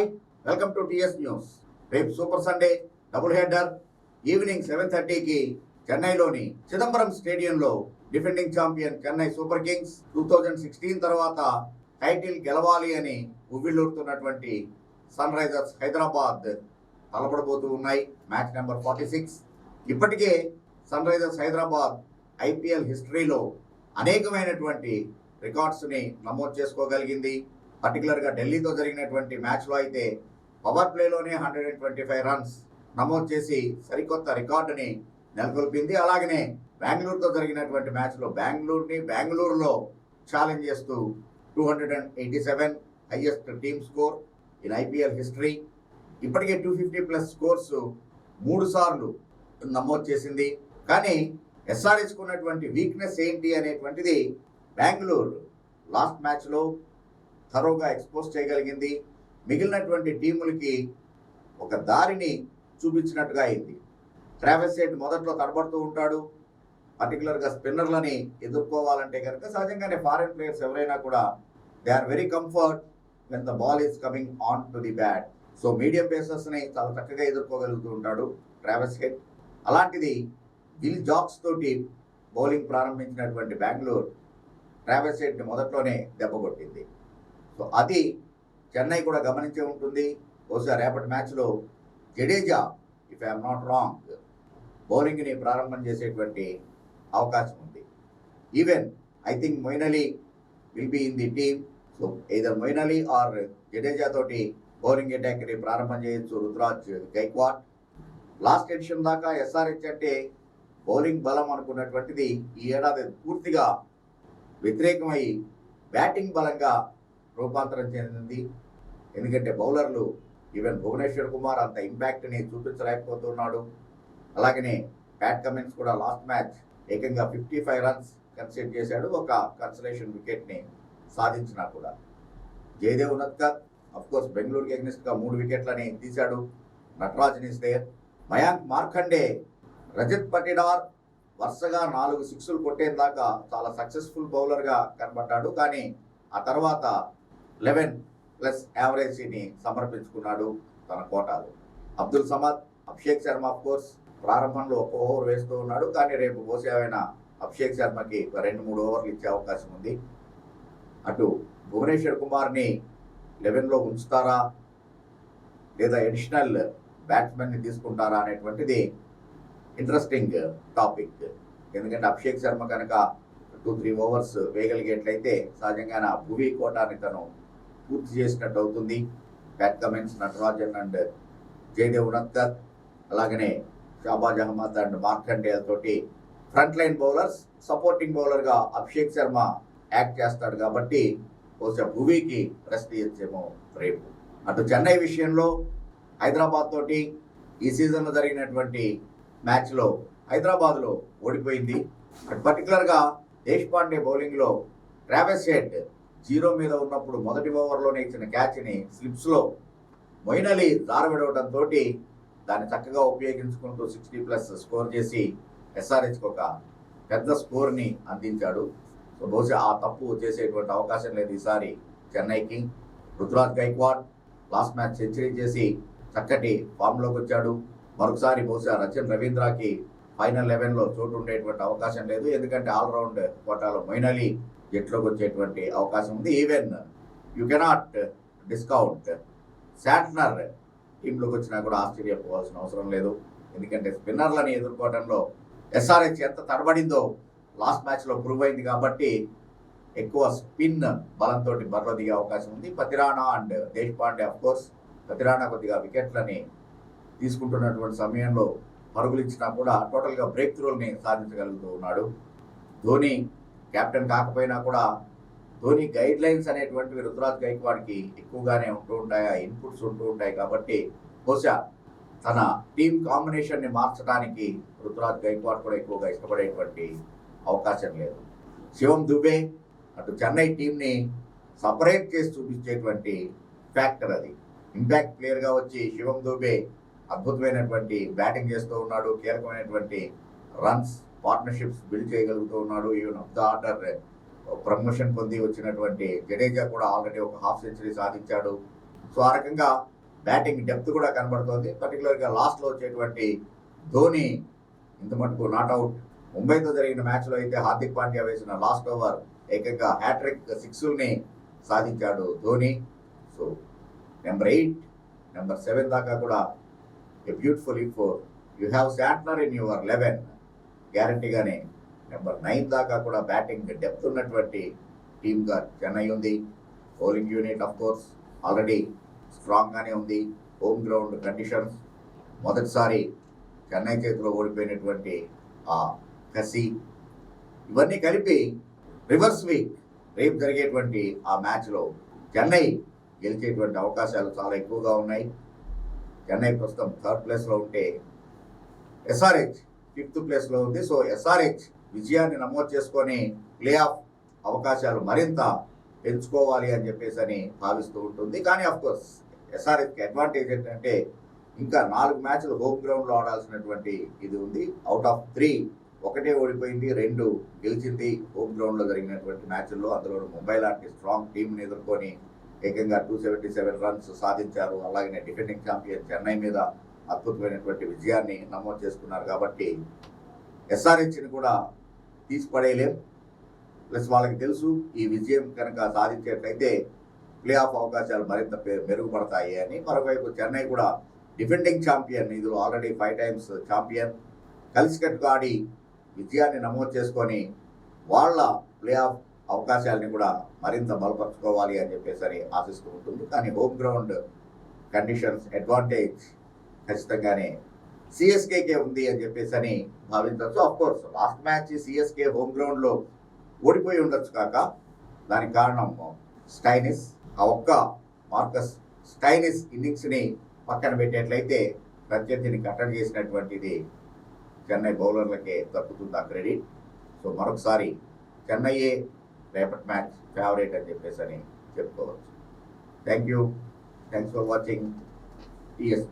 Hi welcome to TS news రేపు super Sunday double header evening seven థర్టీకి చెన్నైలోని చిదంబరం స్టేడియంలో defending champion Chennai Super Kings two thousand sixteen తర్వాత title గెలవాలి అని ఉవ్విళ్ళూరుతున్నటువంటి సన్ రైజర్స్ హైదరాబాద్ తలపడబోతూ ఉన్నాయి. మ్యాచ్ నెంబర్ ఫార్టీ సిక్స్ ఇప్పటికే సన్ రైజర్స్ హైదరాబాద్ ఐపీఎల్ హిస్టరీలో అనేకమైనటువంటి రికార్డ్స్ని నమోదు చేసుకోగలిగింది. పర్టికులర్గా ఢిల్లీతో జరిగినటువంటి మ్యాచ్లో అయితే power ప్లేలోనే hundred and twenty five runs నమోదు చేసి సరికొత్త రికార్డుని నెలకొల్పింది. అలాగనే బెంగళూరుతో జరిగినటువంటి మ్యాచ్లో బెంగళూరుని బెంగళూరులో ఛాలెంజ్ చేస్తూ two hundred and eighty seven highest team score in IPL history ఇప్పటికే టూ ఫిఫ్టీ ప్లస్ స్కోర్స్ మూడు సార్లు నమోదు చేసింది. కానీ ఎస్ఆర్ఎస్కున్నటువంటి వీక్నెస్ ఏంటి అనేటువంటిది బెంగళూరు లాస్ట్ మ్యాచ్లో థరోగా ఎక్స్పోజ్ చేయగలిగింది. మిగిలినటువంటి టీములకి ఒక దారిని చూపించినట్టుగా అయింది. ట్రావెస్ సేట్ మొదట్లో తడబడుతూ ఉంటాడు. పర్టికులర్గా స్పిన్నర్లని ఎదుర్కోవాలంటే కనుక సహజంగానే ఫారెన్ ప్లేయర్స్ ఎవరైనా కూడా they are very comfort when the ball is coming on to the bat. So medium పేసర్స్ని చాలా చక్కగా ఎదుర్కోగలుగుతూ ఉంటాడు ట్రావెస్ హెడ్. అలాంటిది విల్ జాక్స్ తోటి బౌలింగ్ ప్రారంభించినటువంటి బెంగళూరు ట్రావెస్ హెడ్ని మొదట్లోనే దెబ్బ కొట్టింది. సో అది చెన్నై కూడా గమనించే ఉంటుంది. బహుశా రేపటి మ్యాచ్లో Jadeja if I'm not wrong బౌలింగ్ని ప్రారంభం చేసేటువంటి అవకాశం ఉంది. Even I think Moin Ali will be in the team so either Moin Ali or Jadeja తోటి బౌలింగ్ అటాక్ని ప్రారంభం చేయొచ్చు రుద్రాజ్ గైక్వాడ్. లాస్ట్ ఎడిషన్ దాకా ఎస్ఆర్హెచ్ అంటే బౌలింగ్ బలం అనుకున్నటువంటిది ఈ ఏడాది పూర్తిగా వ్యతిరేకమై బ్యాటింగ్ బలంగా రూపాంతరం చెందింది. ఎందుకంటే బౌలర్లు ఈవెన్ భువనేశ్వర్ కుమార్ అంత ఇంపాక్ట్ని చూపించలేకపోతున్నాడు. అలాగనే ప్యాట్ కమిన్స్ కూడా లాస్ట్ మ్యాచ్ ఏకంగా ఫిఫ్టీ ఫైవ్ రన్స్ కన్సిడర్ చేశాడు. ఒక కన్సలేషన్ వికెట్ని సాధించినా కూడా. జయదేవ్ ఉనత్కర్ అఫ్కోర్స్ బెంగళూరుకి ఎగ్నెస్ట్గా మూడు వికెట్లని తీశాడు. నటరాజన్ ఇస్ దేర్ మయాంక్ మార్కండే రజత్ పటిడార్ వరుసగా నాలుగు సిక్స్లు కొట్టేదాకా చాలా సక్సెస్ఫుల్ బౌలర్గా కనబడ్డాడు. కానీ ఆ తర్వాత లెవెన్ ప్లస్ యావరేజీని సమర్పించుకున్నాడు తన కోటాలు. అబ్దుల్ సమద్ అభిషేక్ శర్మ ఆఫ్ కోర్స్ ప్రారంభంలో ఒక ఓవర్ వేస్తూ ఉన్నాడు. కానీ రేపు పోసేవైన అభిషేక్ శర్మకి ఒక రెండు మూడు ఓవర్లు ఇచ్చే అవకాశం ఉంది. అటు భువనేశ్వర్ కుమార్ని లెవెన్లో ఉంచుతారా? లేదా ఎడిషనల్ బ్యాట్స్మెన్ని తీసుకుంటారా అనేటువంటిది ఇంట్రెస్టింగ్ టాపిక్ ఎందుకంటే అభిషేక్ శర్మ కనుక టూ త్రీ ఓవర్స్ వేయగలిగేట్లయితే సహజంగానే ఆ భువి కోటాన్ని తను పూర్తి చేసినట్టు అవుతుంది. Pat Cummins Natarajan and Jaydev Unadkat అలాగనే షాబాజ్ అహ్మద్ అండ్ మార్కండేల్ తోటి ఫ్రంట్ లైన్ బౌలర్స్ సపోర్టింగ్ బౌలర్గా అభిషేక్ శర్మ యాక్ట్ చేస్తాడు కాబట్టి బహుశా భువికి రెస్ట్ ఇచ్చేమో రేపు. అటు చెన్నై విషయంలో హైదరాబాద్ తోటి ఈ సీజన్లో జరిగినటువంటి మ్యాచ్లో హైదరాబాద్లో ఓడిపోయింది. అటు పర్టికులర్గా దేశపాండే బౌలింగ్లో ట్రావెస్ హెడ్ జీరో మీద ఉన్నప్పుడు మొదటి ఓవర్లోనే ఇచ్చిన క్యాచ్ని స్లిప్స్లో మొయిన్ అలీ జారవిడవడంతో దాన్ని చక్కగా ఉపయోగించుకుంటూ సిక్స్టీ ప్లస్ స్కోర్ చేసి ఎస్ఆర్హెచ్కి ఒక పెద్ద స్కోర్ని అందించాడు. సో బహుశా ఆ తప్పు చేసేటువంటి అవకాశం లేదు ఈసారి చెన్నైకి Ruturaj Gaikwad. Last match century చేసి చక్కటి ఫామ్లోకి వచ్చాడు. మరొకసారి బహుశా రచన్ రవీంద్రకి ఫైనల్ లెవెన్లో చోటు ఉండేటువంటి అవకాశం లేదు. ఎందుకంటే ఆల్రౌండ్ కోటాలో మొయిన్ అలీ జట్లోకి వచ్చేటువంటి అవకాశం ఉంది. Even you cannot discount Santner టీంలోకి వచ్చినా కూడా ఆశ్చర్యపోవాల్సిన అవసరం లేదు. ఎందుకంటే స్పిన్నర్లని ఎదుర్కోవడంలో ఎస్ఆర్హెచ్ ఎంత తడబడిందో లాస్ట్ మ్యాచ్లో ప్రూవ్ అయింది కాబట్టి ఎక్కువ స్పిన్ బలంతో బర్ర దిగే అవకాశం ఉంది. Pathirana and Deshpande of course Pathirana కొద్దిగా వికెట్లని తీసుకుంటున్నటువంటి సమయంలో పరుగులు ఇచ్చినా కూడా టోటల్గా బ్రేక్ త్రూల్ని సాధించగలుగుతూ ఉన్నాడు. ధోని కెప్టెన్ కాకపోయినా కూడా ధోని గైడ్ లైన్స్ అనేటువంటివి రుతురాజ్ గైక్వాడ్కి ఎక్కువగానే ఉంటూ ఉంటాయి ఆ ఇన్పుట్స్ ఉంటూ ఉంటాయి కాబట్టి బహుశా తన టీం కాంబినేషన్ని మార్చడానికి రుతురాజ్ గైక్వాడ్ కూడా ఎక్కువగా ఇష్టపడేటువంటి అవకాశం లేదు. శివం దుబే అటు చెన్నై టీంని సపరేట్ చేసి చూపించేటువంటి ఫ్యాక్టర్ అది. ఇంపాక్ట్ ప్లేయర్గా వచ్చి శివం దుబే అద్భుతమైనటువంటి బ్యాటింగ్ చేస్తూ ఉన్నాడు కీలకమైనటువంటి రన్స్ పార్ట్నర్షిప్స్ బిల్డ్ చేయగలుగుతూ ఉన్నాడు. Even of the order promotion పొంది వచ్చినటువంటి జడేజా కూడా ఆల్రెడీ ఒక హాఫ్ సెంచరీ సాధించాడు. సో ఆ రకంగా బ్యాటింగ్ డెప్త్ కూడా కనబడుతోంది. పర్టికులర్గా లాస్ట్లో వచ్చేటువంటి ధోని ఇంత మటుకు నాట్అవుట్ ముంబైతో జరిగిన మ్యాచ్లో అయితే హార్దిక్ పాండ్యా వేసిన లాస్ట్ ఓవర్ ఏకంగా హ్యాట్రిక్ సిక్స్ని సాధించాడు Dhoni. So number eight number seven దాకా కూడా a beautiful if you have Santner in your eleven గ్యారంటీగానే number nine దాకా కూడా బ్యాటింగ్ డెప్త్ ఉన్నటువంటి టీమ్గా చెన్నై ఉంది. Bowling unit of course already స్ట్రాంగ్గానే ఉంది. Home ground conditions. మొదటిసారి చెన్నై చేతిలో ఓడిపోయినటువంటి ఆ కసి ఇవన్నీ కలిపి రివర్స్ వీక్ రేపు జరిగేటువంటి ఆ మ్యాచ్లో చెన్నై గెలిచేటువంటి అవకాశాలు చాలా ఎక్కువగా ఉన్నాయి. చెన్నై ప్రస్తుతం థర్డ్ ప్లేస్లో ఉంటే ఎస్ఆర్హెచ్ ఫిఫ్త్ ప్లేస్లో ఉంది. సో ఎస్ఆర్హెచ్ విజయాన్ని నమోదు చేసుకొని ప్లే ఆఫ్ అవకాశాలు మరింత పెంచుకోవాలి అని చెప్పేసి అని భావిస్తూ ఉంటుంది. కానీ అఫ్ కోర్స్ ఎస్ఆర్హెచ్కి అడ్వాంటేజ్ ఏంటంటే ఇంకా నాలుగు మ్యాచ్లు హోమ్ గ్రౌండ్లో ఆడాల్సినటువంటి ఇది ఉంది. అవుట్ ఆఫ్ త్రీ ఒకటే ఓడిపోయింది రెండు గెలిచింది హోమ్ గ్రౌండ్లో జరిగినటువంటి మ్యాచ్ల్లో. అందులో ముంబై లాంటి స్ట్రాంగ్ టీంని ఎదుర్కొని ఏకంగా టూ సెవెంటీ సెవెన్ రన్స్ సాధించారు. అలాగే డిఫెండింగ్ ఛాంపియన్ చెన్నై మీద అద్భుతమైనటువంటి విజయాన్ని నమోదు చేసుకున్నారు కాబట్టి ఎస్ఆర్హెచ్ని కూడా తీసిపడేయలేం. ప్లస్ వాళ్ళకి తెలుసు ఈ విజయం కనుక సాధించేట్లయితే ప్లే ఆఫ్ అవకాశాలు మరింత పె- మెరుగుపడతాయి అని. మరోవైపు చెన్నై కూడా డిఫెండింగ్ ఛాంపియన్ ఇది ఆల్రెడీ ఫైవ్ టైమ్స్ ఛాంపియన్. కలిసికట్టుగా ఆడి విజయాన్ని నమోదు చేసుకొని వాళ్ళ ప్లే ఆఫ్ అవకాశాలని కూడా మరింత బలపరుచుకోవాలి అని చెప్పేసి ఆశిస్తూ ఉంటుంది. కానీ హోమ్ గ్రౌండ్ కండిషన్స్ అడ్వాంటేజ్ ఖచ్చితంగానే సిఎస్కేకే ఉంది అని చెప్పేసి అని భావించవచ్చు of course last match CSK home గ్రౌండ్లో ఓడిపోయి ఉండొచ్చు కాక దానికి కారణం స్టైనిస్ ఆ ఒక్క మార్కస్ స్టైనిస్ ఇన్నింగ్స్ని పక్కన పెట్టేట్లయితే ప్రత్యర్థిని కట్టడి చేసినటువంటిది చెన్నై బౌలర్లకే దక్కుతుంది ఆ క్రెడిట్. సో మరొకసారి చెన్నైయే రేపటి మ్యాచ్ ఫేవరెట్ అని చెప్పేసి అని చెప్పుకోవచ్చు thank you thanks for watching TS